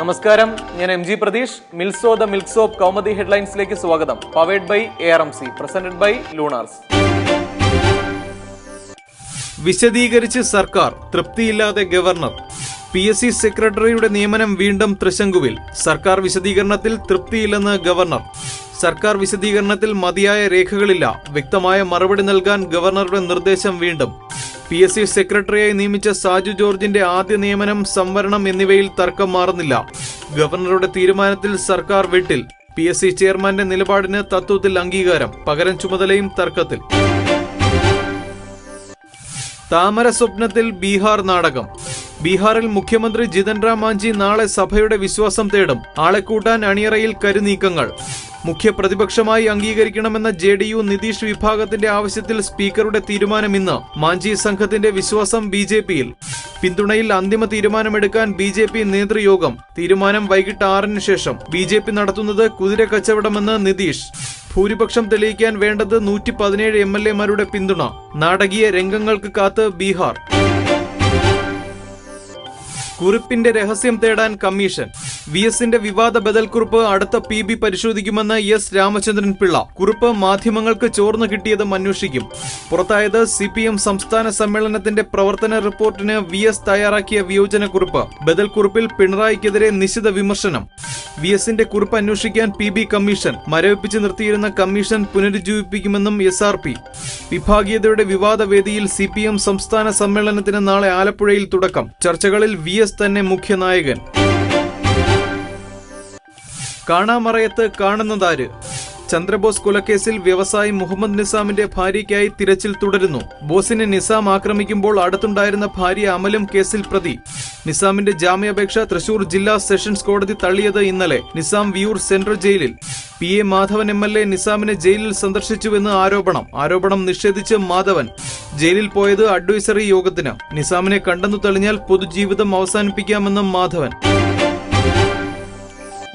നമസ്കാരം. ഞാൻ M G Pratheesh. മിൽസോ the milk soap ഹെഡ്ലൈൻസിലേക്ക് സ്വാഗതം. Powered by A R M C presented by Lunars വിശദീകരിച്ച് സർക്കാർ തൃപ്തിയില്ലാതെ ഗവർണർ. പി എസ് സി സെക്രട്ടറിയുടെ നിയമനം വീണ്ടും തൃശങ്കുവിൽ. സർക്കാർ വിശദീകരണത്തിൽ തൃപ്തിയില്ലെന്ന് ഗവർണർ. സർക്കാർ വിശദീകരണത്തിൽ മതിയായ രേഖകളില്ല. വ്യക്തമായ മറുപടി നൽകാൻ ഗവർണറുടെ നിർദ്ദേശം വീണ്ടും. പി എസ് സി സെക്രട്ടറിയായി നിയമിച്ച സാജു ജോർജിന്റെ ആദ്യ നിയമനം സംവരണം എന്നിവയിൽ തർക്കം മാറുന്നില്ല. ഗവർണറുടെ തീരുമാനത്തിൽ സർക്കാർ വിട്ടിൽ. പി എസ് സി ചെയർമാന്റെ നിലപാടിന് തത്വത്തിൽ അംഗീകാരം പകരം ചുമതലയും തർക്കത്തിൽ. താമര സ്വപ്നത്തിൽ ബീഹാർ നാടകം. ബീഹാറിൽ മുഖ്യമന്ത്രി ജിതൻ റാം മാഞ്ചി നാളെ സഭയുടെ വിശ്വാസം തേടും. ആളെ കൂട്ടാൻ അണിയറയിൽ കരുനീക്കങ്ങൾ. മുഖ്യ പ്രതിപക്ഷമായി അംഗീകരിക്കണമെന്ന ജെ ഡി യു നിതീഷ് വിഭാഗത്തിന്റെ ആവശ്യത്തിൽ സ്പീക്കറുടെ തീരുമാനം ഇന്ന്. മാഞ്ചി സംഘത്തിന്റെ വിശ്വാസം ബി ജെ പിയിൽ. പിന്തുണയിൽ അന്തിമ തീരുമാനമെടുക്കാൻ ബി ജെ പി നേതൃയോഗം. തീരുമാനം വൈകിട്ട് ആറിന് ശേഷം. ബി ജെ പി നടത്തുന്നത് കുതിര കച്ചവടമെന്ന് നിതീഷ്. ഭൂരിപക്ഷം തെളിയിക്കാൻ വേണ്ടത് നൂറ്റി പതിനേഴ് എം എൽ എമാരുടെ പിന്തുണ. നാടകീയ രംഗങ്ങൾക്ക് കാത്ത് ബീഹാർ. കുറിപ്പിന്റെ രഹസ്യം തേടാൻ കമ്മീഷൻ. വി എസിന്റെ വിവാദ ബദൽക്കുറിപ്പ് അടുത്ത പി ബി പരിശോധിക്കുമെന്ന് എസ് രാമചന്ദ്രൻ പിള്ള. കുറിപ്പ് മാധ്യമങ്ങൾക്ക് ചോർന്നു കിട്ടിയതും അന്വേഷിക്കും. പുറത്തായത് സി പി എം സംസ്ഥാന സമ്മേളനത്തിന്റെ പ്രവർത്തന റിപ്പോർട്ടിന് വി എസ് തയ്യാറാക്കിയ വിയോജനക്കുറിപ്പ്. ബദൽക്കുറിപ്പിൽ പിണറായിക്കെതിരെ നിശിത വിമർശനം. വി എസിന്റെ കുറിപ്പ് അന്വേഷിക്കാൻ പി ബി കമ്മീഷൻ. മരവിപ്പിച്ച് നിർത്തിയിരുന്ന കമ്മീഷൻ പുനരുജ്ജീവിപ്പിക്കുമെന്നും എസ് ആർ പി. വിഭാഗീയതയുടെ വിവാദവേദിയിൽ സി പി എം സംസ്ഥാന സമ്മേളനത്തിന് നാളെ ആലപ്പുഴയിൽ തുടക്കം. ചർച്ചകളിൽ വി എസ് തന്നെ മുഖ്യനായകൻ കാണാമറയത്ത് കാണുന്നതാര്? ചന്ദ്രബോസ് കൊലക്കേസിൽ വ്യവസായി മുഹമ്മദ് നിസാമിന്റെ ഭാര്യയ്ക്കായി തിരച്ചിൽ തുടരുന്നു. ബോസിനെ നിസാം ആക്രമിക്കുമ്പോൾ അടുത്തുണ്ടായിരുന്ന ഭാര്യ അമലും കേസിൽ പ്രതി. നിസാമിന്റെ ജാമ്യാപേക്ഷ തൃശൂർ ജില്ലാ സെഷൻസ് കോടതി തള്ളിയത് ഇന്നലെ. നിസാം വിയൂർ സെൻട്രൽ ജയിലിൽ. P A Madhavan M L A നിസാമിനെ ജയിലിൽ സന്ദർശിച്ചുവെന്ന് ആരോപണം. ആരോപണം നിഷേധിച്ച് മാധവൻ. ജയിലിൽ പോയത് അഡ്വൈസറി യോഗത്തിന്. നിസാമിനെ കണ്ടെന്നു തെളിഞ്ഞാൽ പൊതുജീവിതം അവസാനിപ്പിക്കാമെന്നും Madhavan.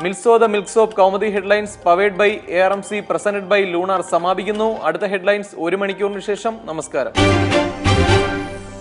മിൽസോ the മിൽക്സ് of Kaumudi headlines powered by A R M C presented by Lunar സമാപിക്കുന്നു. അടുത്ത ഹെഡ്ലൈൻസ് ഒരു മണിക്കൂറിന് ശേഷം. നമസ്കാരം.